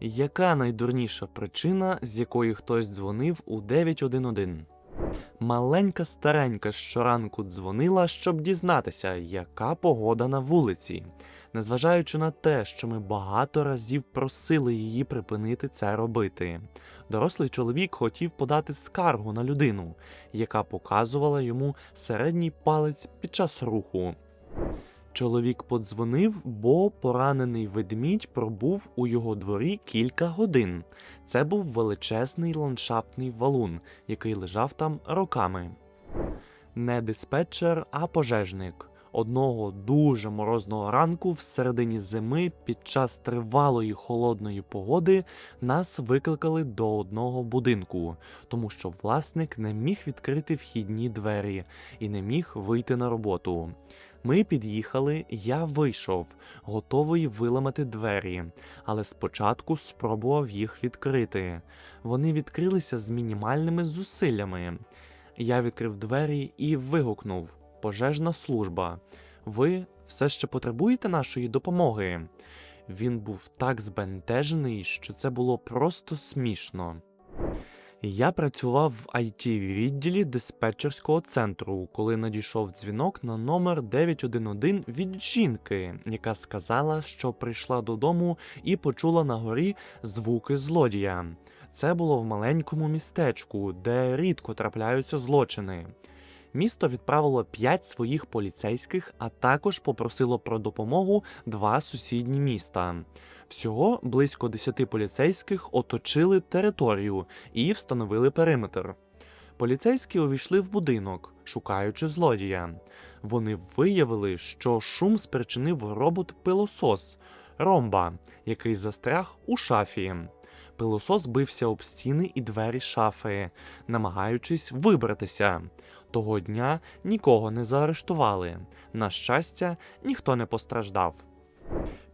Яка найдурніша причина, з якої хтось дзвонив у 911? Маленька старенька щоранку дзвонила, щоб дізнатися, яка погода на вулиці. Незважаючи на те, що ми багато разів просили її припинити це робити. Дорослий чоловік хотів подати скаргу на людину, яка показувала йому середній палець під час руху. Чоловік подзвонив, бо поранений ведмідь пробув у його дворі кілька годин. Це був величезний ландшафтний валун, який лежав там роками. Не диспетчер, а пожежник. Одного дуже морозного ранку в середині зими під час тривалої холодної погоди нас викликали до одного будинку, тому що власник не міг відкрити вхідні двері і не міг вийти на роботу. Ми під'їхали, я вийшов, готовий виламати двері, але спочатку спробував їх відкрити. Вони відкрилися з мінімальними зусиллями. Я відкрив двері і вигукнув: Пожежна служба. Ви все ще потребуєте нашої допомоги? Він був так збентежений, що це було просто смішно. Я працював в it відділі диспетчерського центру, коли надійшов дзвінок на номер 911 від жінки, яка сказала, що прийшла додому і почула на горі звуки злодія. Це було в маленькому містечку, де рідко трапляються злочини. Місто відправило 5 своїх поліцейських, а також попросило про допомогу два сусідні міста. Всього близько 10 поліцейських оточили територію і встановили периметр. Поліцейські увійшли в будинок, шукаючи злодія. Вони виявили, що шум спричинив робот-пилосос Ромба, який застряг у шафі. Пилосос бився об стіни і двері шафи, намагаючись вибратися. Того дня нікого не заарештували. На щастя, ніхто не постраждав.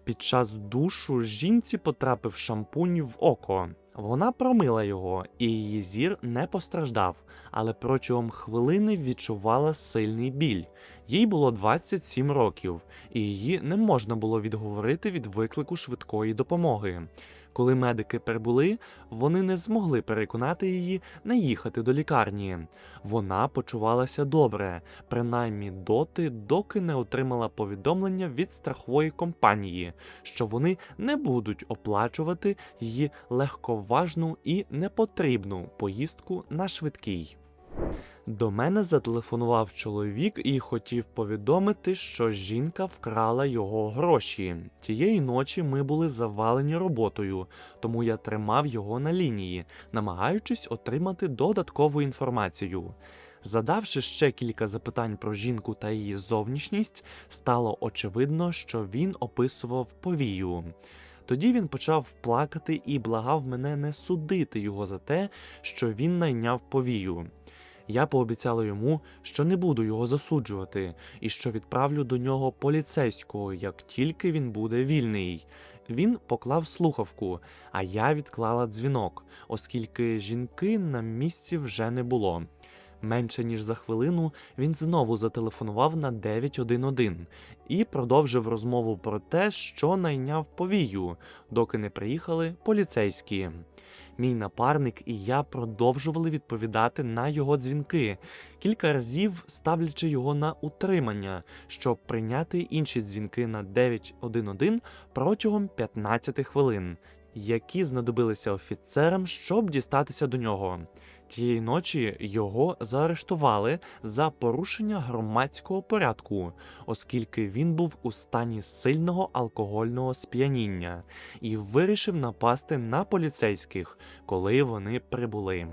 Під час душу жінці потрапив шампунь в око. Вона промила його, і її зір не постраждав, але протягом хвилини відчувала сильний біль. Їй було 27 років, і її не можна було відговорити від виклику швидкої допомоги. Коли медики прибули, вони не змогли переконати її не їхати до лікарні. Вона почувалася добре, принаймні доти, доки не отримала повідомлення від страхової компанії, що вони не будуть оплачувати її легковажну і непотрібну поїздку на швидкій. До мене зателефонував чоловік і хотів повідомити, що жінка вкрала його гроші. Тієї ночі ми були завалені роботою, тому я тримав його на лінії, намагаючись отримати додаткову інформацію. Задавши ще кілька запитань про жінку та її зовнішність, стало очевидно, що він описував повію. Тоді він почав плакати і благав мене не судити його за те, що він найняв повію. Я пообіцяла йому, що не буду його засуджувати, і що відправлю до нього поліцейського, як тільки він буде вільний. Він поклав слухавку, а я відклала дзвінок, оскільки жінки на місці вже не було. Менше ніж за хвилину він знову зателефонував на 911 і продовжив розмову про те, що найняв повію, доки не приїхали поліцейські. Мій напарник і я продовжували відповідати на його дзвінки, кілька разів ставлячи його на утримання, щоб прийняти інші дзвінки на 911 протягом 15 хвилин, які знадобилися офіцерам, щоб дістатися до нього. Тієї ночі його заарештували за порушення громадського порядку, оскільки він був у стані сильного алкогольного сп'яніння і вирішив напасти на поліцейських, коли вони прибули.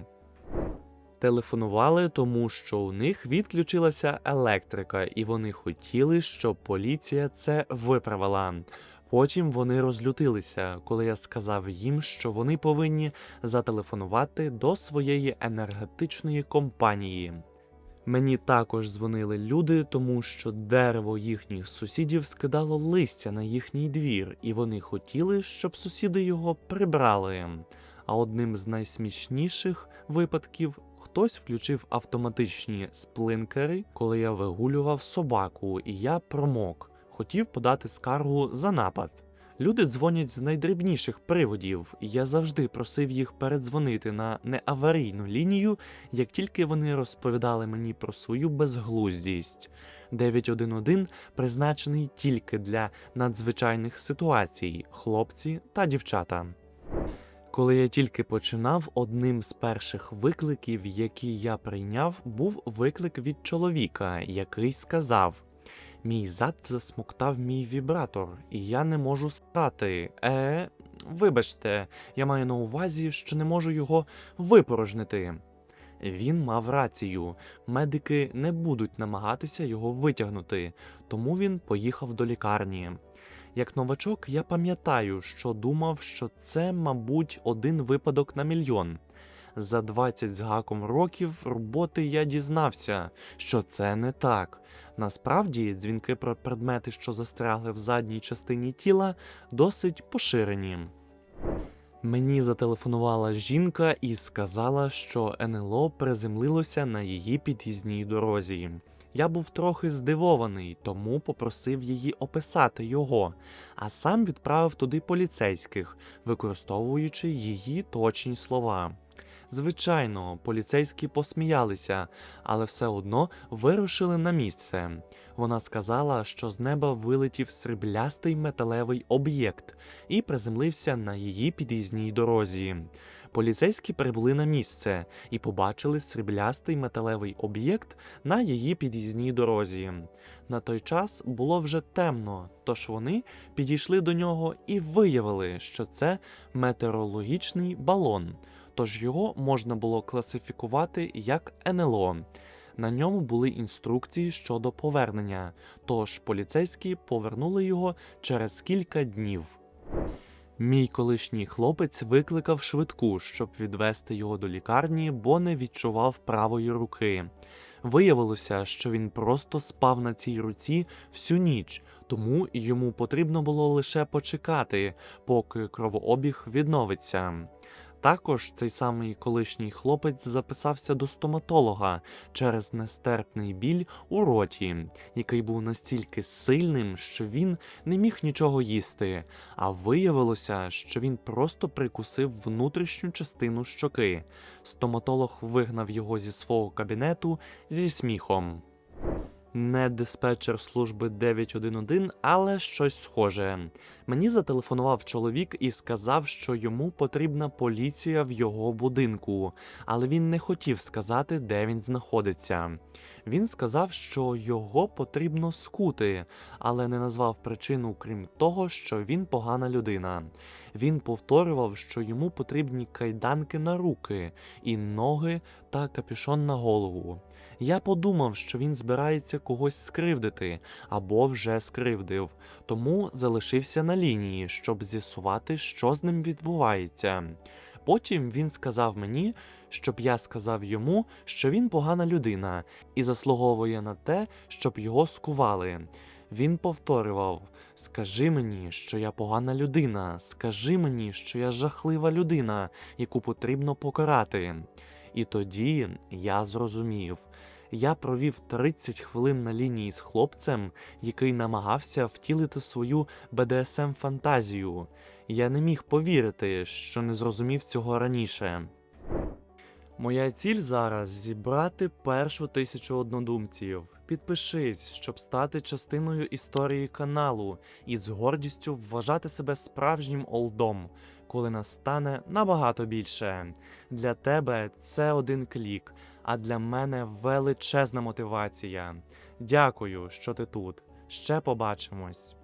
Телефонували, тому що у них відключилася електрика, і вони хотіли, щоб поліція це виправила. Потім вони розлютилися, коли я сказав їм, що вони повинні зателефонувати до своєї енергетичної компанії. Мені також дзвонили люди, тому що дерево їхніх сусідів скидало листя на їхній двір, і вони хотіли, щоб сусіди його прибрали. А одним з найсмішніших випадків хтось включив автоматичні сплинкери, коли я вигулював собаку, і я промок. Хотів подати скаргу за напад. Люди дзвонять з найдрібніших приводів, і я завжди просив їх передзвонити на неаварійну лінію, як тільки вони розповідали мені про свою безглуздість. 911 призначений тільки для надзвичайних ситуацій, хлопці та дівчата. Коли я тільки починав, одним з перших викликів, які я прийняв, був виклик від чоловіка, який сказав: Мій зад засмоктав мій вібратор, і я не можу стати. Е, вибачте, я маю на увазі, що не можу його випорожнити. Він мав рацію. Медики не будуть намагатися його витягнути, тому він поїхав до лікарні. Як новачок, я пам'ятаю, що думав, що це, мабуть, один випадок на мільйон. За 20 з гаком років роботи я дізнався, що це не так. Насправді, дзвінки про предмети, що застрягли в задній частині тіла, досить поширені. Мені зателефонувала жінка і сказала, що НЛО приземлилося на її під'їзній дорозі. Я був трохи здивований, тому попросив її описати його, а сам відправив туди поліцейських, використовуючи її точні слова. Звичайно, поліцейські посміялися, але все одно вирушили на місце. Вона сказала, що з неба вилетів сріблястий металевий об'єкт і приземлився на її під'їзній дорозі. Поліцейські прибули на місце і побачили сріблястий металевий об'єкт на її під'їзній дорозі. На той час було вже темно, тож вони підійшли до нього і виявили, що це метеорологічний балон, тож його можна було класифікувати як НЛО. На ньому були інструкції щодо повернення, тож поліцейські повернули його через кілька днів. Мій колишній хлопець викликав швидку, щоб відвести його до лікарні, бо не відчував правої руки. Виявилося, що він просто спав на цій руці всю ніч, тому йому потрібно було лише почекати, поки кровообіг відновиться. Також цей самий колишній хлопець записався до стоматолога через нестерпний біль у роті, який був настільки сильним, що він не міг нічого їсти, а виявилося, що він просто прикусив внутрішню частину щоки. Стоматолог вигнав його зі свого кабінету зі сміхом. Не диспетчер служби 911, але щось схоже. Мені зателефонував чоловік і сказав, що йому потрібна поліція в його будинку, але він не хотів сказати, де він знаходиться. Він сказав, що його потрібно скути, але не назвав причину, крім того, що він погана людина. Він повторював, що йому потрібні кайданки на руки і ноги та капюшон на голову. Я подумав, що він збирається когось скривдити або вже скривдив, тому залишився на лінії, щоб з'ясувати, що з ним відбувається. Потім він сказав мені, щоб я сказав йому, що він погана людина і заслуговує на те, щоб його скували. Він повторював: Скажи мені, що я погана людина, скажи мені, що я жахлива людина, яку потрібно покарати. І тоді я зрозумів. Я провів 30 хвилин на лінії з хлопцем, який намагався втілити свою БДСМ фантазію. Я не міг повірити, що не зрозумів цього раніше. Моя ціль зараз зібрати першу тисячу однодумців. Підпишись, щоб стати частиною історії каналу і з гордістю вважати себе справжнім олдом, коли нас стане набагато більше. Для тебе це один клік, а для мене величезна мотивація. Дякую, що ти тут. Ще побачимось.